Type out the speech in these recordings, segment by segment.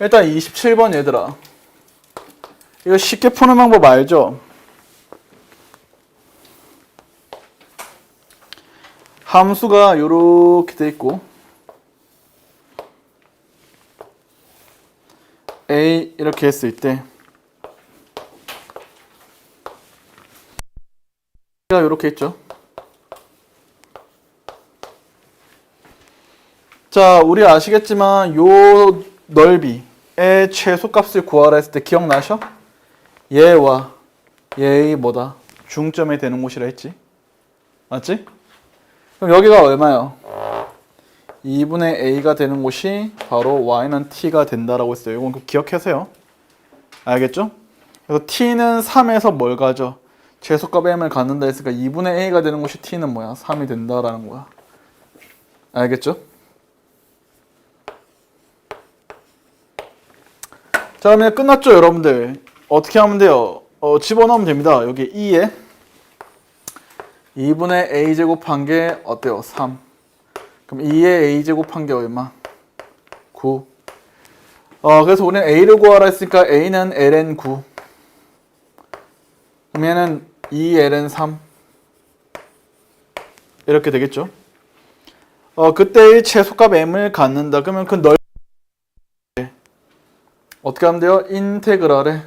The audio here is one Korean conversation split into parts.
일단 27번 얘들아. 이거 쉽게 푸는 방법 알죠? 함수가 요렇게 돼 있고 a 이렇게 했을 때가 요렇게 있죠. 자, 우리 아시겠지만 요 넓이 의 최소값을 구하라 했을 때 기억나셔? 얘와 얘의 뭐다? 중점에 되는 곳이라 했지. 맞지? 그럼 여기가 얼마요? 2분의 a가 되는 곳이 바로 y는 t가 된다라고 했어요. 이건 꼭 기억하세요. 알겠죠? 그래서 t는 3에서 뭘 가져? 최소값 m을 갖는다 했으니까 2분의 a가 되는 곳이 t는 뭐야? 3이 된다라는 거야. 알겠죠? 자 그러면 끝났죠 여러분들? 어떻게 하면 돼요? 어, 집어넣으면 됩니다. 여기 2에. 2분의 a 제곱한 게 어때요? 3 그럼 2에 a 제곱한 게 얼마? 9 어, 그래서 우리는 a를 구하라 했으니까 a는 ln 9 그럼 얘는 2ln 3 이렇게 되겠죠? 어, 그때의 최소값 m을 갖는다. 그러면 그 넓 어떻게 하면 돼요? 인테그랄에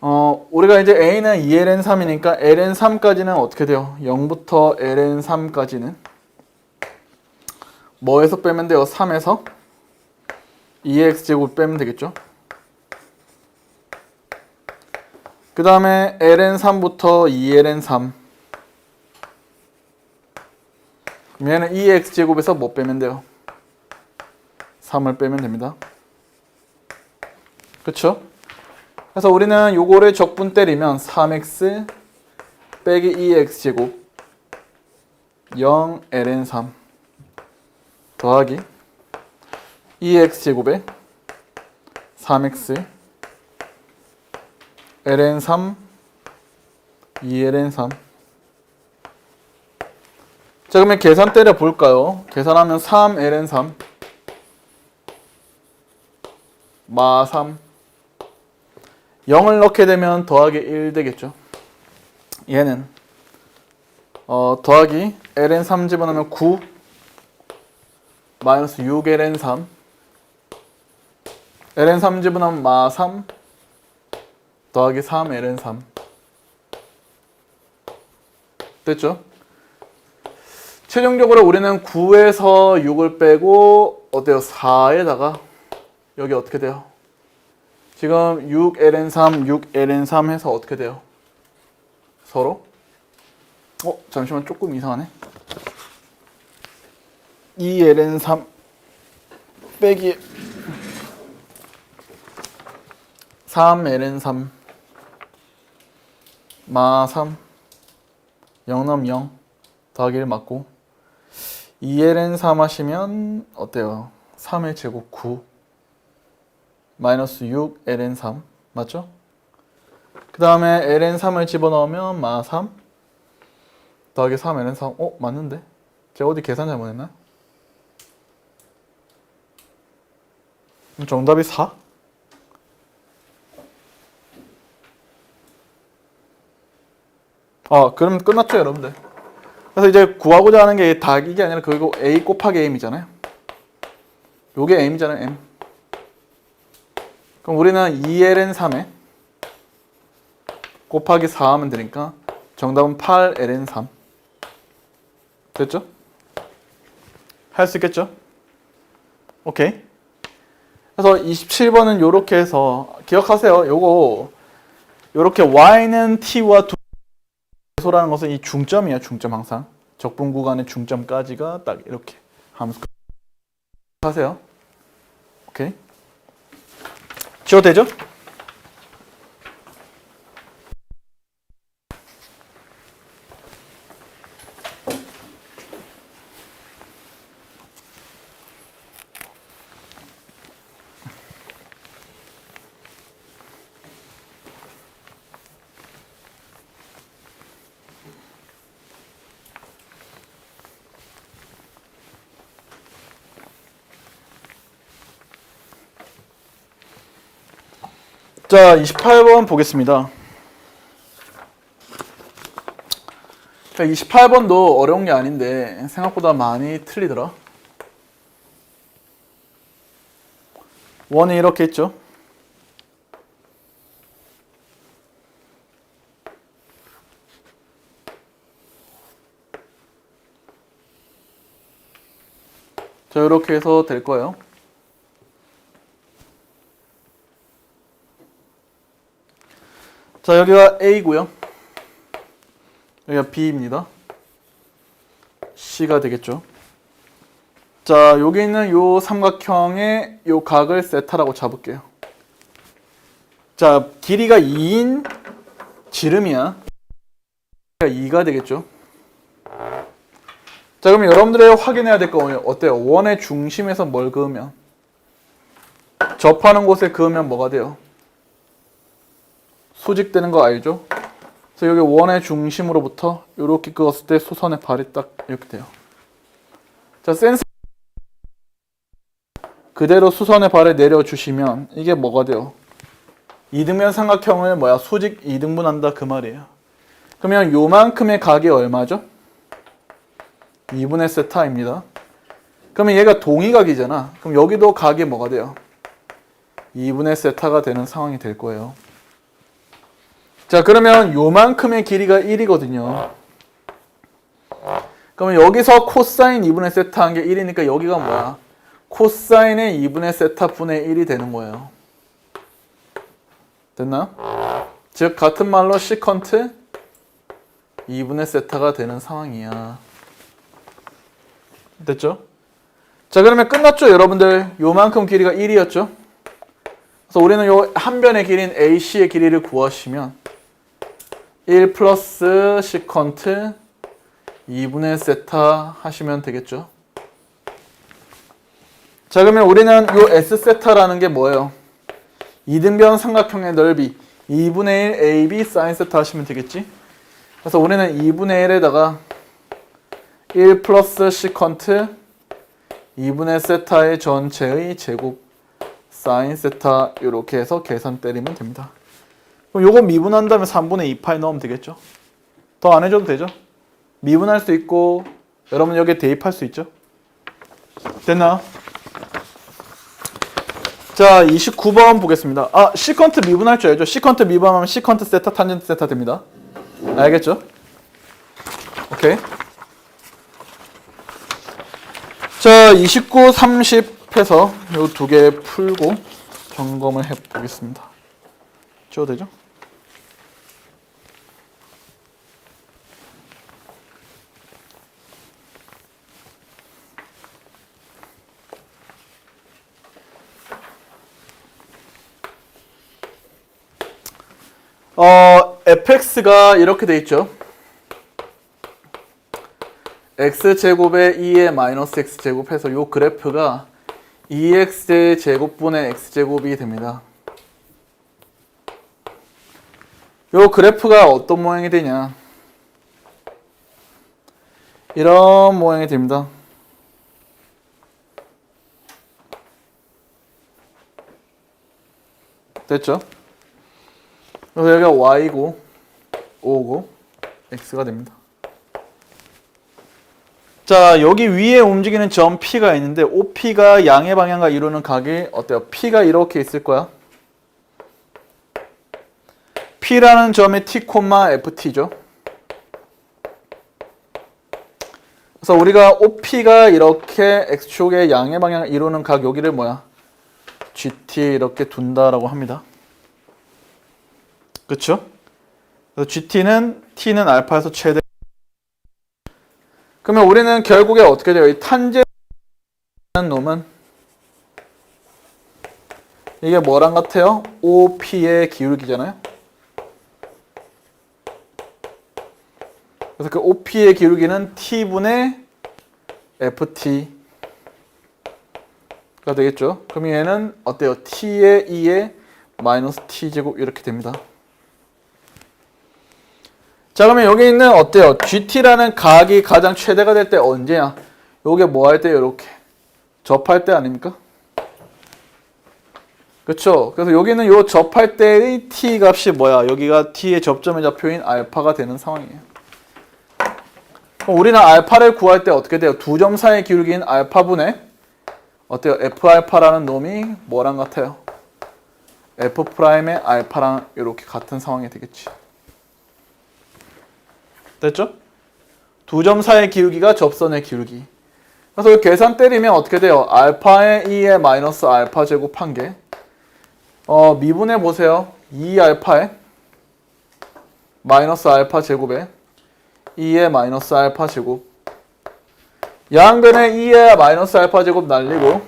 어 우리가 이제 a는 2ln 3이니까 ln 3까지는 어떻게 돼요? 0부터 ln 3까지는 뭐에서 빼면 돼요? 3에서 2x 제곱 빼면 되겠죠? 그 다음에 ln 3부터 2ln 3 그럼 얘는 2x 제곱에서 뭐 빼면 돼요? 3을 빼면 됩니다. 그쵸? 그래서 우리는 요거를 적분 때리면 3x 빼기 2x 제곱 0 ln 3 더하기 2x 제곱에 3x ln 3 2ln 3 자 그러면 계산 때려 볼까요? 계산하면 3 ln 3 마3 0을 넣게 되면 더하기 1 되겠죠. 얘는 어, 더하기 ln 3 집어넣으면 9 마이너스 6 ln 3 ln 3 집어넣으면 마 3 더하기 3 ln 3 됐죠? 최종적으로 우리는 9에서 6을 빼고 어때요? 4에다가 여기 어떻게 돼요? 지금 6ln3, 6ln3 해서 어떻게 돼요? 서로? 어, 잠시만 조금 이상하네. 2ln3 빼기 3ln3 마3 0넘 0 더하기 1 맞고 2ln3 하시면 어때요? 3의 제곱 9 마이너스 6 ln 3 맞죠? 그 다음에 ln 3을 집어넣으면 마 3 더하기 3 ln 3 어? 맞는데? 제가 어디 계산 잘못했나? 정답이 4? 아 그럼 끝났죠 여러분들 그래서 이제 구하고자 하는 게 다 이게 아니라 그거 a 곱하기 m이잖아요 요게 m이잖아요 m 그럼 우리는 2ln 3에 곱하기 4 하면 되니까 정답은 8ln 3 됐죠? 할 수 있겠죠? 오케이. 그래서 27번은 요렇게 해서 기억하세요. 요거 요렇게 y는 t와 두 소라는 것은 이 중점이에요 중점 항상. 적분 구간의 중점까지가 딱 이렇게 함수. 하세요. 오케이 지워도 되죠? 자, 28번 보겠습니다. 자, 28번도 어려운 게 아닌데 생각보다 많이 틀리더라. 원이 이렇게 있죠. 자, 이렇게 해서 될 거예요. 자, 여기가 A고요. 여기가 B입니다. C가 되겠죠. 자, 여기 있는 요 삼각형의 요 각을 세타라고 잡을게요. 자, 길이가 2인 지름이야. 2가 되겠죠. 자, 그럼 여러분들이 확인해야 될거 어때요? 원의 중심에서 뭘 그으면? 접하는 곳에 그으면 뭐가 돼요? 수직되는 거 알죠? 그래서 여기 원의 중심으로부터 이렇게 그었을 때 수선의 발이 딱 이렇게 돼요. 자, 센스 그대로 수선의 발을 내려주시면 이게 뭐가 돼요? 이등변 삼각형을 뭐야 수직 이등분한다 그 말이에요. 그러면 요만큼의 각이 얼마죠? 2분의 세타입니다. 그러면 얘가 동의각이잖아. 그럼 여기도 각이 뭐가 돼요? 2분의 세타가 되는 상황이 될 거예요. 자, 그러면 요만큼의 길이가 1이거든요. 그러면 여기서 코사인 2분의 세타 한 게 1이니까 여기가 뭐야? 코사인의 2분의 세타 분의 1이 되는 거예요. 됐나? 즉 같은 말로 시컨트 2분의 세타가 되는 상황이야. 됐죠? 자 그러면 끝났죠 여러분들 요만큼 길이가 1이었죠 그래서 우리는 요 한 변의 길이인 AC의 길이를 구하시면 1 플러스 시컨트 2분의 세타 하시면 되겠죠? 자 그러면 우리는 요 S 세타라는 게 뭐예요? 이등변 삼각형의 넓이 2분의 1 AB 사인 세타 하시면 되겠지? 그래서 우리는 2분의 1에다가 1 플러스 시컨트 2분의 세타의 전체의 제곱 사인 세타 이렇게 해서 계산 때리면 됩니다. 그럼 요거 미분한 다음에 3분의 2파이 넣으면 되겠죠? 더 안 해줘도 되죠? 미분할 수 있고 여러분 여기에 대입할 수 있죠? 됐나? 자 29번 보겠습니다. 아 시컨트 미분할 줄 알죠? 시컨트 미분하면 시컨트 세타 탄젠트 세타 됩니다. 알겠죠? 오케이. 자, 29, 30 해서 요 두 개 풀고 점검을 해 보겠습니다. 지워도 되죠? 어, fx가 이렇게 돼 있죠. x제곱에 2의 마이너스 x제곱 해서 요 그래프가 2x 제곱분의 x제곱이 됩니다. 요 그래프가 어떤 모양이 되냐 이런 모양이 됩니다. 됐죠? 여기가 y고 5고 x가 됩니다. 자, 여기 위에 움직이는 점 P가 있는데 OP가 양의 방향과 이루는 각이 어때요? P가 이렇게 있을 거야. P라는 점이 T, FT죠. 그래서 우리가 OP가 이렇게 X축의 양의 방향을 이루는 각 여기를 뭐야? GT 이렇게 둔다라고 합니다. 그쵸? GT는 T는 알파에서 최대 그러면 우리는 결국에 어떻게 돼요? 이 탄젠 놈은 이게 뭐랑 같아요? OP의 기울기잖아요. 그래서 그 OP의 기울기는 T분의 FT가 되겠죠. 그럼 얘는 어때요? T의 2의 마이너스 T제곱 이렇게 됩니다. 자 그러면 여기 있는 어때요? GT라는 각이 가장 최대가 될 때 언제냐? 요게 뭐 할 때 이렇게 접할 때 아닙니까? 그쵸? 그래서 여기는 요 접할 때의 t 값이 뭐야? 여기가 t의 접점의 좌표인 알파가 되는 상황이에요. 그럼 우리는 알파를 구할 때 어떻게 돼요? 두 점 사이의 기울기인 알파분의 어때요? f 알파라는 놈이 뭐랑 같아요? f 프라임의 알파랑 이렇게 같은 상황이 되겠지. 됐죠? 두 점 사이의 기울기가 접선의 기울기. 그래서 이 계산 때리면 어떻게 돼요? 알파의 2의 마이너스 알파 제곱 한 개. 어, 미분해 보세요. 2 알파에 마이너스 알파 제곱에 2의 마이너스 알파 제곱. 양변에 2의 마이너스 알파 제곱 날리고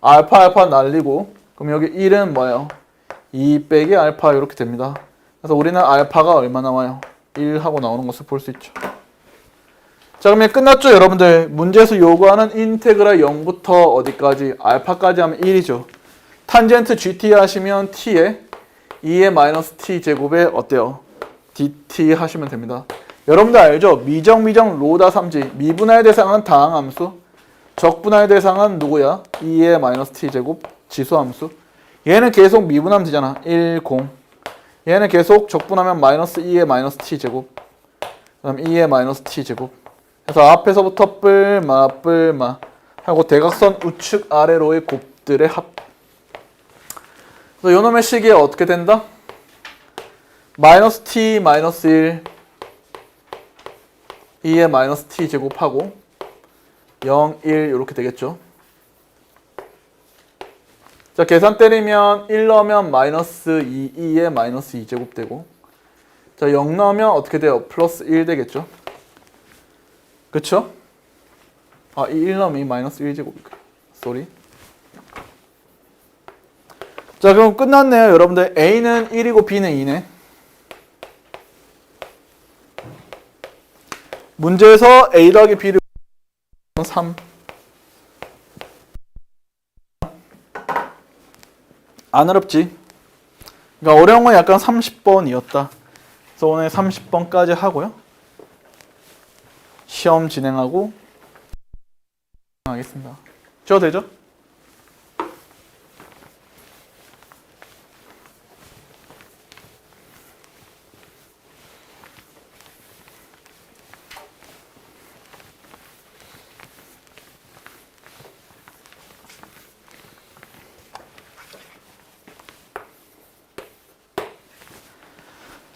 알파 알파 날리고 그럼 여기 1은 뭐예요? 2 빼기 알파 이렇게 됩니다. 그래서 우리는 알파가 얼마 나와요? 1 하고 나오는 것을 볼 수 있죠. 자 그러면 끝났죠 여러분들? 문제에서 요구하는 인테그랄 0부터 어디까지? 알파까지 하면 1이죠. 탄젠트 gt 하시면 t에 2의 마이너스 t 제곱에 어때요? Dt 하시면 됩니다. 여러분들 알죠? 미정 미정 로다 삼지. 미분할 대상은 다항함수. 적분할 대상은 누구야? 2의 마이너스 t 제곱 지수함수. 얘는 계속 미분하면 되잖아. 1 0 얘는 계속 적분하면 마이너스 2의 마이너스 t 제곱 그다음 2의 마이너스 t 제곱 그래서 앞에서부터 뿔마 뿔마 하고 대각선 우측 아래로의 곱들의 합. 그래서 요놈의 식이 어떻게 된다? 마이너스 t 마이너스 1 2의 마이너스 t 제곱하고 0, 1 이렇게 되겠죠. 자 계산 때리면 1 넣으면 마이너스 2, 2의 마이너스 2 제곱 되고 자 0 넣으면 어떻게 돼요? 플러스 1 되겠죠. 그쵸? 아, 이 1놈이 마이너스 1제곱. 쏘리. 자, 그럼 끝났네요. 여러분들. A는 1이고 B는 2네. 문제에서 A 더하기 B를 3. 안 어렵지? 그러니까 어려운 건 약간 30번이었다. 그래서 오늘 30번까지 하고요. 시험 진행하고 하겠습니다. 저 되죠?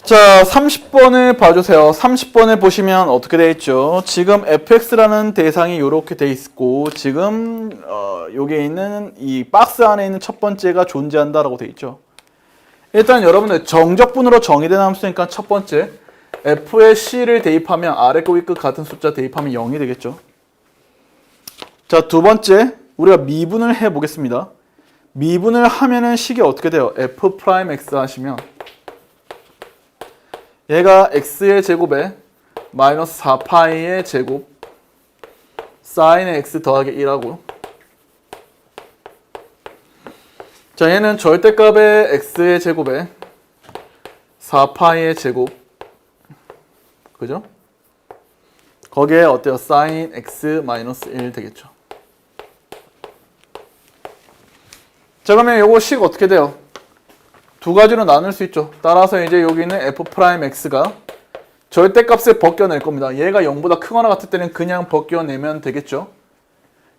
자, 30번을 봐주세요. 30번을 보시면 어떻게 되어 있죠? 지금 fx라는 대상이 이렇게 돼 있고 지금 어, 여기에 있는 이 박스 안에 있는 첫 번째가 존재한다라고 돼 있죠. 일단 여러분들 정적분으로 정의된 함수니까 첫 번째 f에 c를 대입하면 아래 거 위끝 같은 숫자 대입하면 0이 되겠죠. 자, 두 번째 우리가 미분을 해 보겠습니다. 미분을 하면은 식이 어떻게 돼요? f 프라임 x 하시면 얘가 x의 제곱에 마이너스 4파이의 제곱 사인의 x 더하기 1하고 자 얘는 절대값의 x의 제곱에 4파이의 제곱 그죠? 거기에 어때요? 사인 x 마이너스 1 되겠죠 자 그러면 요거 식 어떻게 돼요? 두 가지로 나눌 수 있죠. 따라서 이제 여기는 f 프라임 x가 절대값을 벗겨낼 겁니다. 얘가 0보다 크거나 같을 때는 그냥 벗겨내면 되겠죠.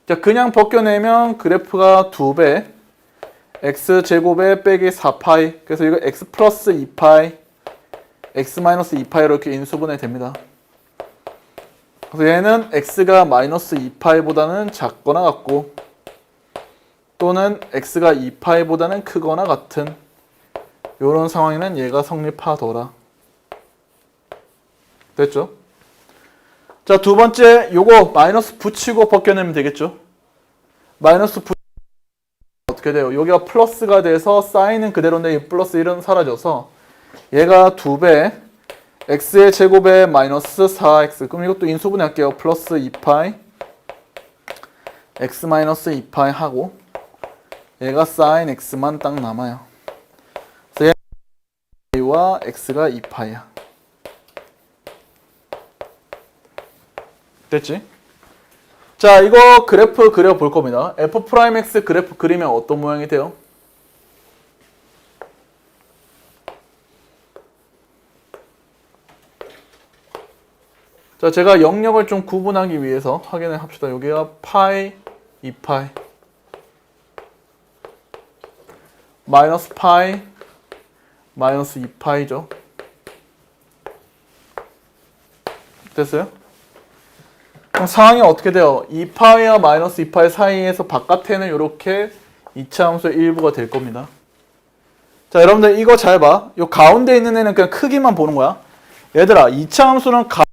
자, 그냥 벗겨내면 그래프가 2배 x 제곱에 빼기 4파이 그래서 이거 x 플러스 2파이 x 마이너스 2파이 이렇게 인수분해 됩니다. 그래서 얘는 x가 마이너스 2파이보다는 작거나 같고 또는 x가 2파이보다는 크거나 같은 이런 상황에는 얘가 성립하더라. 됐죠? 자, 두 번째 요거 마이너스 붙이고 벗겨내면 되겠죠? 마이너스 붙 어떻게 돼요? 여기가 플러스가 돼서 사인은 그대로인데 이 플러스 1은 사라져서 얘가 2배 x의 제곱에 마이너스 4x 그럼 이것도 인수분해 할게요. 플러스 2파이 x 마이너스 2파이 하고 얘가 사인 x만 딱 남아요. y와 x가 2파야. 됐지? 자, 이거 그래프 그려 볼 겁니다. f 프라임 x 그래프 그리면 어떤 모양이 돼요? 자, 제가 영역을 좀 구분하기 위해서 확인을 합시다. 여기가 파이, 2파이. 마이너스 파이, 마이너스 2파이죠. 됐어요? 그럼 상황이 어떻게 돼요? 2파이와 마이너스 2파이 사이에서 바깥에는 이렇게 2차 함수의 일부가 될 겁니다. 자, 여러분들 이거 잘 봐. 요 가운데 있는 애는 그냥 크기만 보는 거야. 얘들아, 2차 함수는 가...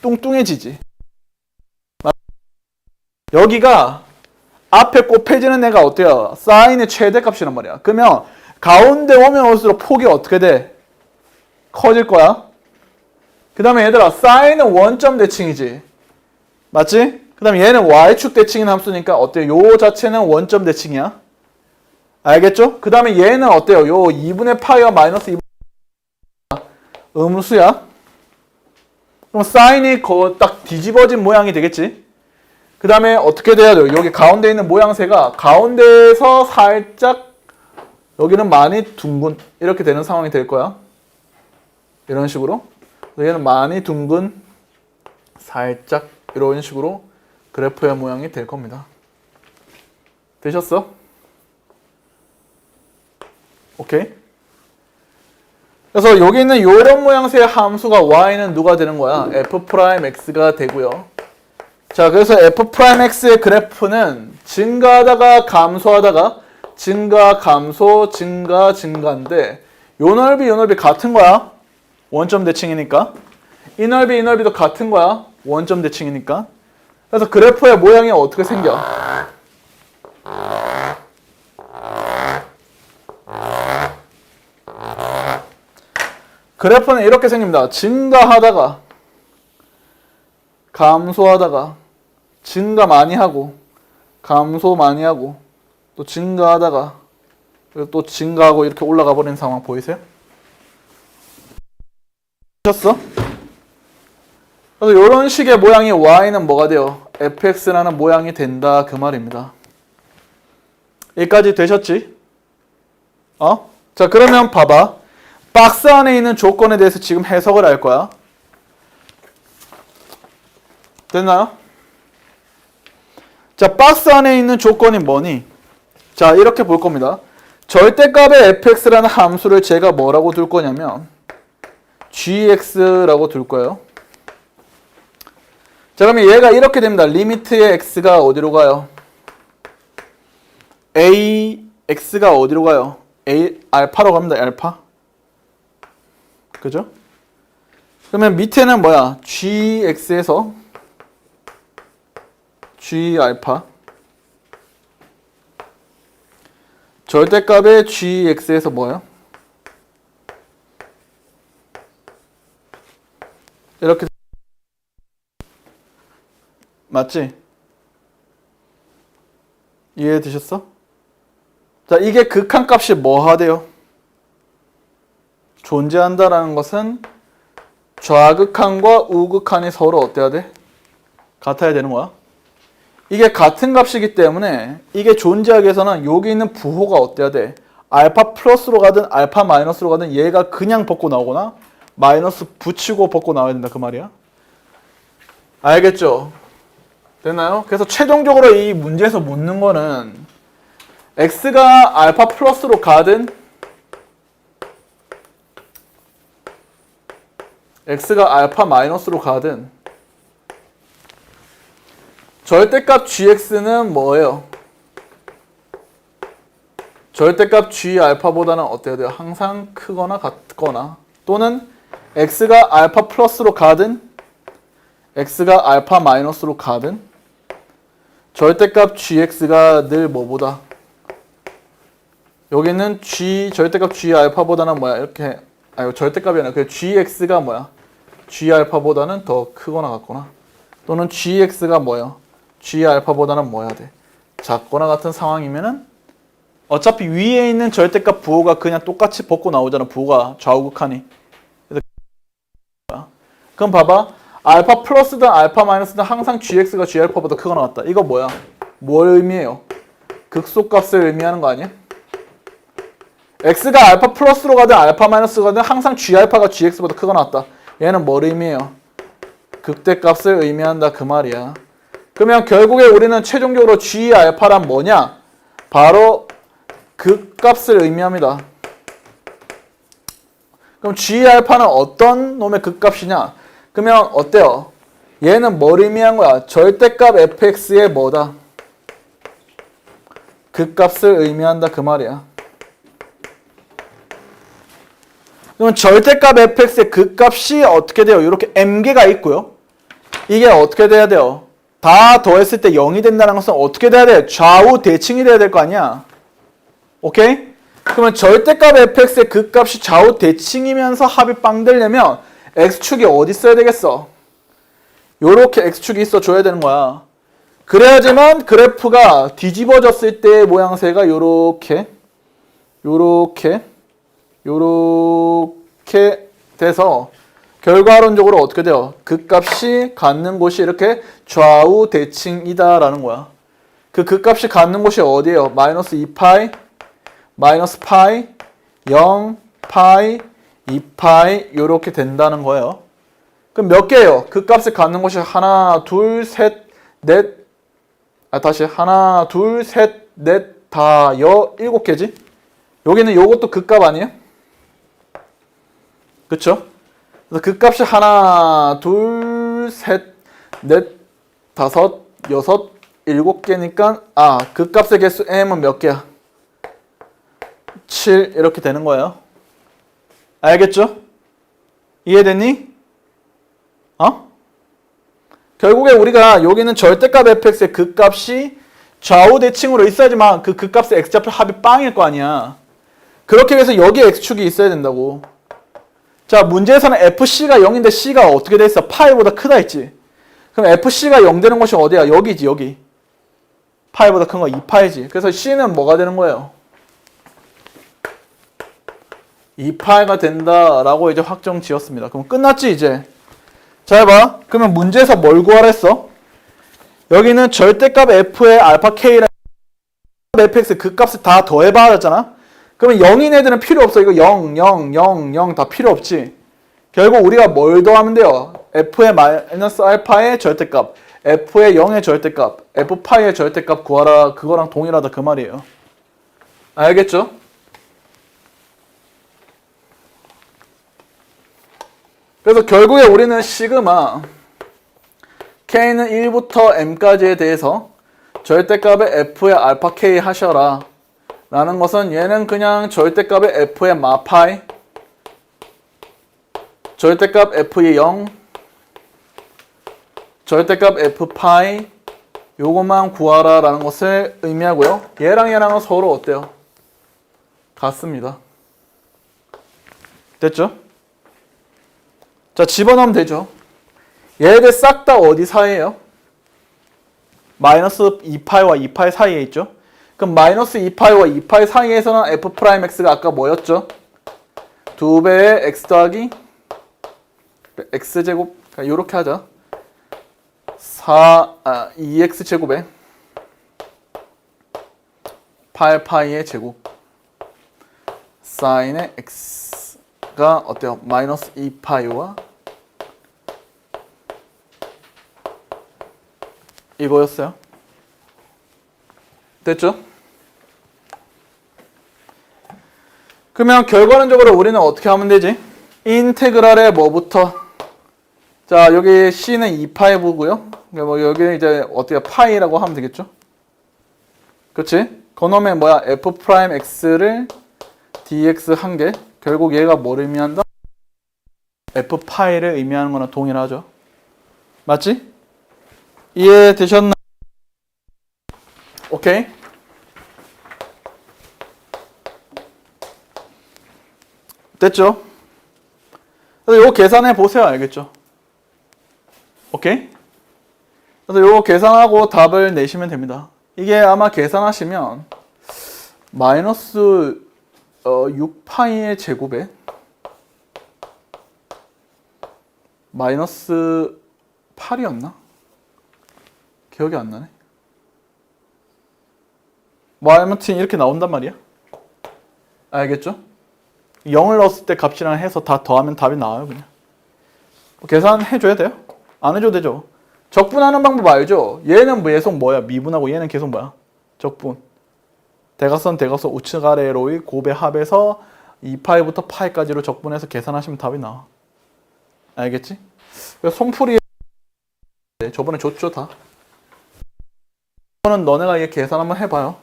뚱뚱해지지. 맞- 여기가 앞에 곱해지는 애가 어때요? 사인의 최대값이란 말이야. 그러면 가운데 오면 올수록 폭이 어떻게 돼? 커질 거야. 그 다음에 얘들아, 사인은 원점 대칭이지. 맞지? 그 다음에 얘는 y축 대칭인 함수니까 어때요? 요 자체는 원점 대칭이야. 알겠죠? 그 다음에 얘는 어때요? 요 2분의 파이와 마이너스 2분 음수야. 그럼 사인이 거딱 뒤집어진 모양이 되겠지? 그 다음에 어떻게 돼야 돼요? 여기 가운데 있는 모양새가 가운데에서 살짝 여기는 많이 둥근 이렇게 되는 상황이 될 거야. 이런 식으로. 얘는 많이 둥근 살짝 이런 식으로 그래프의 모양이 될 겁니다. 되셨어? 오케이. 그래서 여기 있는 이런 모양새의 함수가 y는 누가 되는 거야? f 프라임 x가 되고요. 자, 그래서 f 프라임 x의 그래프는 증가하다가 감소하다가 증가, 감소, 증가, 증가인데 요 넓이, 요 넓이 같은 거야. 원점 대칭이니까. 이 넓이, 이 넓이도 같은 거야. 원점 대칭이니까. 그래서 그래프의 모양이 어떻게 생겨? 그래프는 이렇게 생깁니다. 증가하다가 감소하다가 증가 많이 하고 감소 많이 하고 또 증가하다가 또 증가하고 이렇게 올라가 버리는 상황 보이세요? 보셨어? 그래서 이런 식의 모양이 y는 뭐가 돼요? fx라는 모양이 된다 그 말입니다. 여기까지 되셨지? 어? 자 그러면 봐봐. 박스 안에 있는 조건에 대해서 지금 해석을 할 거야. 됐나요? 자, 박스 안에 있는 조건이 뭐니? 자, 이렇게 볼 겁니다. 절대값의 fx라는 함수를 제가 뭐라고 둘 거냐면 gx라고 둘 거예요. 자, 그러면 얘가 이렇게 됩니다. 리미트의 x가 어디로 가요? a x가 어디로 가요? a 알파로 갑니다. 알파. 그죠? 그러면 밑에는 뭐야? gx에서 g 알파 절대값의 gx에서 뭐예요? 이렇게 맞지? 이해 되셨어? 자, 이게 극한값이 뭐 하대요? 존재한다라는 것은 좌극한과 우극한이 서로 어때야 돼? 같아야 되는 거야. 이게 같은 값이기 때문에 이게 존재하기 위해서는 여기 있는 부호가 어때야 돼? 알파 플러스로 가든 알파 마이너스로 가든 얘가 그냥 벗고 나오거나 마이너스 붙이고 벗고 나와야 된다 그 말이야. 알겠죠? 됐나요? 그래서 최종적으로 이 문제에서 묻는 거는 x가 알파 플러스로 가든 x가 알파 마이너스로 가든 절대값 gx는 뭐예요? 절대값 g 알파보다는 어때야 돼요? 항상 크거나 같거나 또는 x가 알파 플러스로 가든 x가 알파 마이너스로 가든 절대값 gx가 늘 뭐보다 여기는 g 절대값 g 알파보다는 뭐야? 이렇게 아니 절대값이 아니라 그 gx가 뭐야? g 알파보다는 더 크거나 같거나 또는 gx가 뭐야? G 알파보다는 뭐야 돼? 작거나 같은 상황이면은 어차피 위에 있는 절대값 부호가 그냥 똑같이 벗고 나오잖아. 부호가. 그래서 그럼 봐봐. 알파 플러스든 알파 마이너스든 항상 gx가 g 알파보다 크거나 같다. 이거 뭐야? 뭘 의미해요? 극소값을 의미하는 거 아니야? x가 알파 플러스로 가든 알파 마이너스로 가든 항상 g 알파가 gx보다 크거나 같다. 얘는 뭘 의미해요? 극대값을 의미한다 그 말이야. 그러면 결국에 우리는 최종적으로 G 알파란 뭐냐? 바로 극값을 의미합니다. 그럼 G 알파는 어떤 놈의 극값이냐? 그러면 어때요? 얘는 뭘 의미한 거야? 절대값 fx의 뭐다? 극값을 의미한다 그 말이야. 그러면 절대값 fx의 극값이 어떻게 돼요? 이렇게 m개가 있고요. 이게 어떻게 돼야 돼요? 다 더했을 때 0이 된다는 것은 어떻게 돼야 돼? 좌우 대칭이 돼야 될 거 아니야. 오케이? 그러면 절대값 fx의 극값이 좌우 대칭이면서 합이 빵 되려면 x축이 어디 있어야 되겠어? 요렇게 x축이 있어 줘야 되는 거야. 그래야지만 그래프가 뒤집어졌을 때의 모양새가 요렇게 요렇게 요렇게 돼서 결과론적으로 어떻게 돼요? 극값이 갖는 곳이 이렇게 좌우 대칭이다라는 거야. 그 극값이 갖는 곳이 어디예요? 마이너스 2파이, 마이너스 파이, 0, 파이, 2파이 이렇게 된다는 거예요. 그럼 몇 개예요? 극값을 갖는 곳이 하나, 둘, 셋, 넷, 아 다시 하나, 둘, 셋, 넷, 다, 여, 일곱 개지? 여기는 요것도 극값 아니에요? 그쵸? 그래서 극값이 하나, 둘, 셋, 넷, 다섯, 여섯, 일곱 개니까 아 극값의 개수 m은 몇 개야? 7 이렇게 되는 거예요. 알겠죠? 이해됐니? 어? 결국에 우리가 여기는 절대값 fx의 극값이 좌우 대칭으로 있어야지만 그 극값의 x좌표 합이 빵일 거 아니야. 그렇게 해서 여기에 x축이 있어야 된다고. 자, 문제에서는 fc가 0인데 c가 어떻게 돼 있어? 파이보다 크다 했지. 그럼 fc가 0 되는 곳이 어디야? 여기지, 여기. 파이보다 큰 거 2파이지. 그래서 c는 뭐가 되는 거예요? 2파이가 된다라고 이제 확정 지었습니다. 그럼 끝났지, 이제. 자, 해봐. 그러면 문제에서 뭘 구하랬어? 여기는 절대값 f의 알파 k랑 fx 그 값을 다 더해봐 하잖아. 그러면 0인 애들은 필요 없어. 이거 0, 0, 0, 0 다 필요 없지. 결국 우리가 뭘 더하면 돼요? f의 마이너스 알파의 절대값, f의 0의 절대값, f파이의 절대값 구하라. 그거랑 동일하다 그 말이에요. 알겠죠? 그래서 결국에 우리는 시그마 k는 1부터 m까지에 대해서 절대값의 f의 알파 k 하셔라. 라는 것은 얘는 그냥 절대값의 f의 마파이 절대값 f의 0 절대값 f파이 요것만 구하라 라는 것을 의미하고요. 얘랑 얘랑은 서로 어때요? 같습니다. 됐죠? 자 집어넣으면 되죠. 얘들 싹 다 어디 사이에요? 마이너스 2파이와 2파이 사이에 있죠. 그럼 마이너스 2파이와 2파이 사이에서는 f 프라임 x가 아까 뭐였죠? 두 배의 x 더하기 x 제곱 이렇게 하자. 4 아, 2x 제곱에 8파이의 제곱 사인의 x가 어때요? 마이너스 2파이와 이거였어요. 됐죠? 그러면 결과론적으로 우리는 어떻게 하면 되지? 인테그랄의 뭐부터? 자, 여기 c는 2파이 보고요. 뭐 여기 이제 어떻게 파이라고 하면 되겠죠? 그렇지? 그놈의 뭐야? f 프라임 x를 dx 한 개. 결국 얘가 뭘 의미한다? f 파이를 의미하는 거나 동일하죠. 맞지? 이해되셨나? 오케이? 됐죠? 그래서 이거 계산해 보세요. 알겠죠? 오케이? 그래서 이거 계산하고 답을 내시면 됩니다. 이게 아마 계산하시면 마이너스 어, 6파이의 제곱에 마이너스 8이었나? 기억이 안 나네. 뭐 아무튼 이렇게 나온단 말이야. 알겠죠? 0을 넣었을 때 값이랑 해서 다 더하면 답이 나와요, 그냥. 계산해 줘야 돼요. 안 해줘도 되죠. 적분하는 방법 알죠? 얘는 뭐 계속 뭐야? 미분하고 얘는 계속 뭐야? 적분. 대각선 대각선 우측 아래로의 곱의 합에서 2파이부터 파이까지로 적분해서 계산하시면 답이 나와. 알겠지? 손풀이 저번에 줬죠 다. 이거는 너네가 얘 계산 한번 해봐요.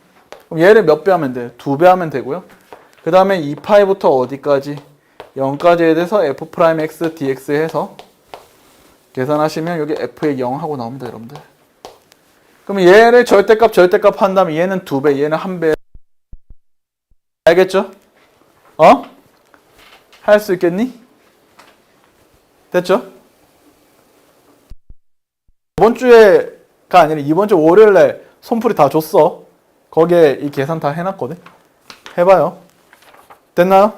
그럼 얘를 몇 배 하면 돼? 두 배 하면 되고요. 그 다음에 2파이부터 어디까지? 0까지에 대해서 f 프라임 x dx 해서 계산하시면 여기 f의 0 하고 나옵니다, 여러분들. 그럼 얘를 절대값 절대값 한다면 얘는 두 배, 얘는 한 배. 알겠죠? 어? 할 수 있겠니? 됐죠? 이번 주에가 아니라 이번 주 월요일에 손풀이 다 줬어. 거기에 이 계산 다 해놨거든. 해봐요. 됐나요?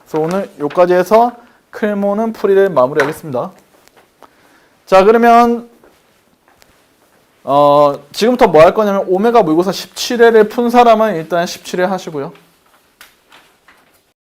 그래서 오늘 여기까지 해서 클모는 풀이를 마무리하겠습니다. 자 그러면 어 지금부터 뭐 할 거냐면 오메가 모의고사 17회를 푼 사람은 일단 17회 하시고요.